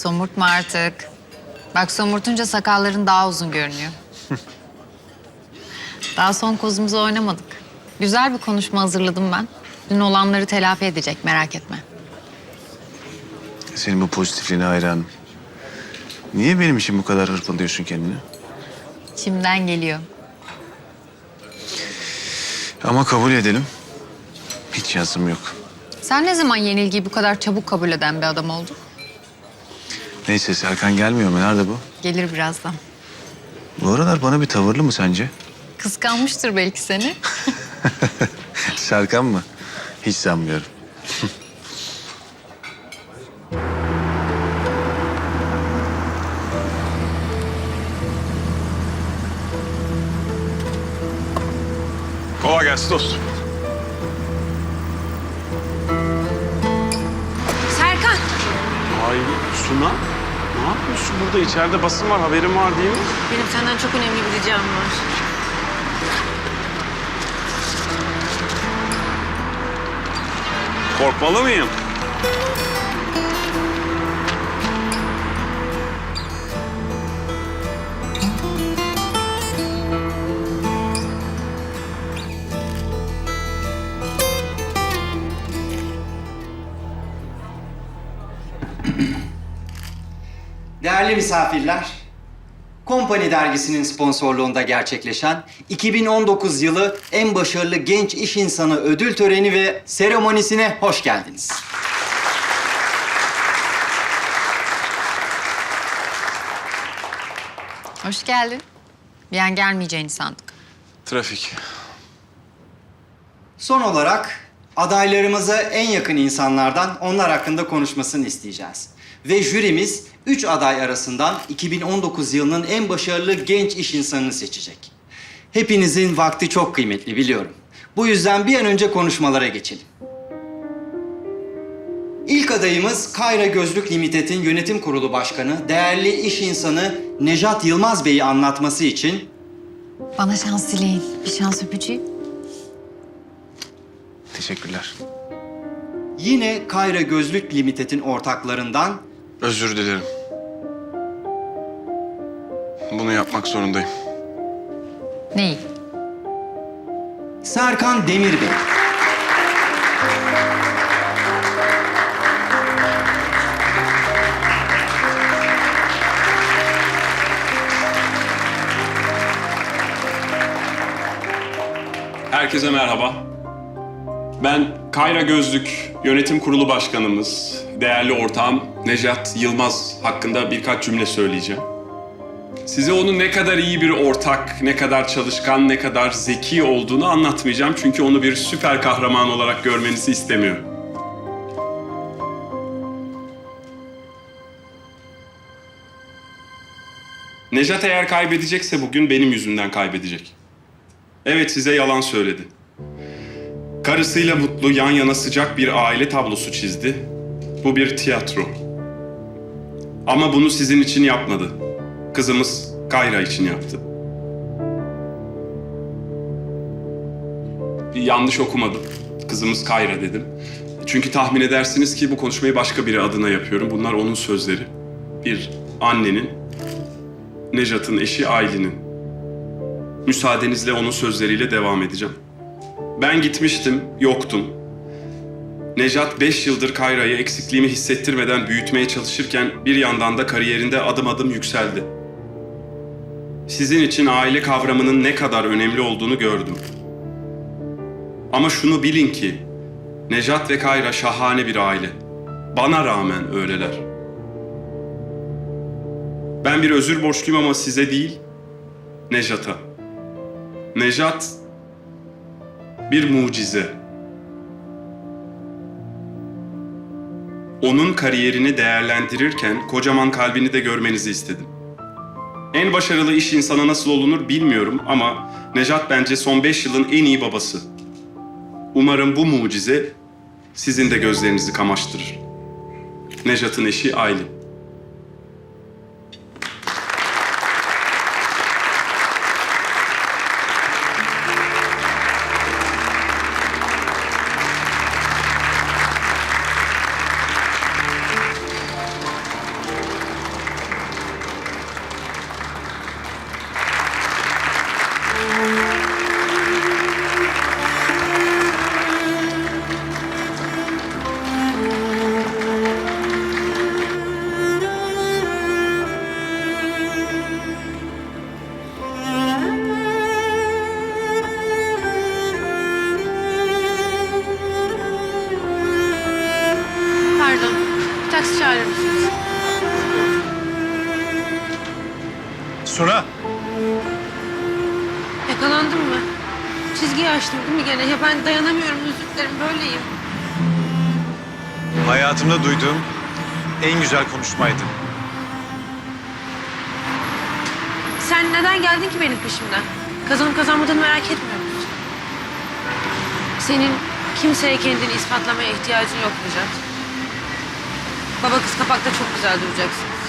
Somurtma artık. Bak somurtunca sakalların daha uzun görünüyor. daha son kozumuzu oynamadık. Güzel bir konuşma hazırladım ben. Dün olanları telafi edecek merak etme. Senin bu pozitifliğine hayranım. Niye benim için bu kadar hırpalıyorsun kendini? Şimdiden geliyor. Ama kabul edelim. Hiç şansım yok. Sen ne zaman yenilgiyi bu kadar çabuk kabul eden bir adam oldun? Neyse Serkan gelmiyor mu? Nerede bu? Gelir birazdan. Bu aralar bana bir tavırlı mı sence? Kıskanmıştır belki seni. Serkan mı? Hiç sanmıyorum. Kolay gelsin dostum. Serkan! Ay Suna, yapıyorsun burada? İçeride basın var, haberin var değil mi? Benim senden çok önemli bir ricam var. Korkmalı mıyım? Değerli misafirler, Kompani dergisinin sponsorluğunda gerçekleşen 2019 yılı en başarılı genç iş insanı ödül töreni ve seremonisine hoş geldiniz. Hoş geldin. Bir an gelmeyeceğini sandık. Trafik. Son olarak adaylarımıza en yakın insanlardan onlar hakkında konuşmasını isteyeceğiz. Ve jürimiz 3 aday arasından 2019 yılının en başarılı genç iş insanını seçecek. Hepinizin vakti çok kıymetli biliyorum. Bu yüzden bir an önce konuşmalara geçelim. İlk adayımız Kayra Gözlük Limited'in yönetim kurulu başkanı, değerli iş insanı Nejat Yılmaz Bey'i anlatması için Bana şans dileyin. Bir şans öpücüğü. Teşekkürler. Yine Kayra Gözlük Limited'in ortaklarından Özür dilerim. Bunu yapmak zorundayım. Neyi? Serkan Demir Bey. Herkese merhaba. Ben Kayra Gözlük Yönetim Kurulu Başkanımız, değerli ortağım Nejat Yılmaz hakkında birkaç cümle söyleyeceğim. Size onun ne kadar iyi bir ortak, ne kadar çalışkan, ne kadar zeki olduğunu anlatmayacağım. Çünkü onu bir süper kahraman olarak görmenizi istemiyorum. Nejat eğer kaybedecekse bugün benim yüzümden kaybedecek. Evet size yalan söyledi. Karısıyla mutlu, yan yana sıcak bir aile tablosu çizdi. Bu bir tiyatro. Ama bunu sizin için yapmadı. Kızımız Kayra için yaptı. Yanlış okumadım. Kızımız Kayra dedim. Çünkü tahmin edersiniz ki bu konuşmayı başka biri adına yapıyorum. Bunlar onun sözleri. Bir annenin, Nejat'ın eşi Aylin'in. Müsaadenizle onun sözleriyle devam edeceğim. Ben gitmiştim, yoktum. Nejat beş yıldır Kayra'yı eksikliğimi hissettirmeden büyütmeye çalışırken bir yandan da kariyerinde adım adım yükseldi. Sizin için aile kavramının ne kadar önemli olduğunu gördüm. Ama şunu bilin ki Nejat ve Kayra şahane bir aile. Bana rağmen öyleler. Ben bir özür borçluyum ama size değil, Nejat'a. Nejat bir mucize. Onun kariyerini değerlendirirken kocaman kalbini de görmenizi istedim. En başarılı iş insanı nasıl olunur bilmiyorum ama Nejat bence son beş yılın en iyi babası. Umarım bu mucize sizin de gözlerinizi kamaştırır. Nejat'ın eşi Aylin. Çağırır mısınız? Suna. Yakalandım mı? Çizgiyi açtım değil mi gene? Ya ben dayanamıyorum özür dilerim böyleyim. Hayatımda duyduğum en güzel konuşmaydı. Sen neden geldin ki benim peşimden? Kazanıp kazanmadığını merak etmiyor musun? Senin kimseye kendini ispatlamaya ihtiyacın yok Necat. Baba kız kapakta çok güzel duracaksınız.